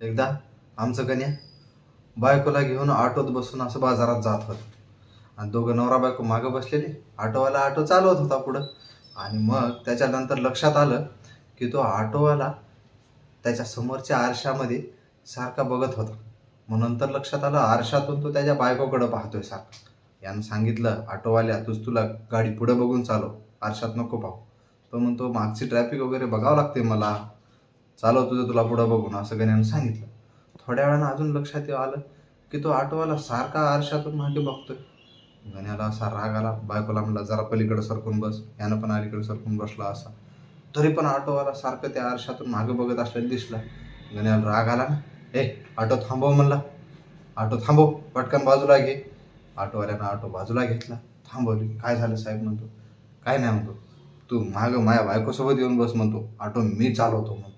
एकदा आमचं कन्या बायकोला घेऊन ऑटोत बसून असं बाजारात जात होतं. आणि दोघं नवरा बायको मागं बसलेले. ऑटोवाला ऑटो चालवत होता पुढं. आणि मग त्याच्यानंतर लक्षात आलं की तो ऑटोवाला त्याच्या समोरच्या आरशामध्ये सारखा बघत होता. मग नंतर लक्षात आलं आरशातून तो त्याच्या बायकोकडं पाहतोय सारखा. यानं सांगितलं ऑटोवाल्या तूच तुला गाडी पुढं बघून चालव. आरशात नको पाहू. तो म्हणतो मागची ट्रॅफिक वगैरे बघावं लागते मला. चालव तुझं तुला पुढं बघून असं गण्यानं सांगितलं. थोड्या वेळानं अजून लक्षात येऊ आलं की तो ऑटोवाला सारखा आरशातून मागे बघतोय. गण्याला असा राग आला बायकोला म्हणला जरा पलीकडे सरकून बस. यानं पण अलीकडे सरकून बसला असा. तरी पण ऑटोवाला सारखं त्या आरशातून मागे बघत असल्याने दिसला. गण्याला राग आला ना ए ऑटो थांबव म्हणला. ऑटो थांबव पटकन बाजूला घे. ऑटोवाल्यानं ऑटो बाजूला घेतला. थांबवली. काय झालं? साहेब म्हणतो. काय नाही म्हणतो. तू मागं माझ्या बायकोसोबत येऊन बस म्हणतो. ऑटो मी चालवतो म्हणतो.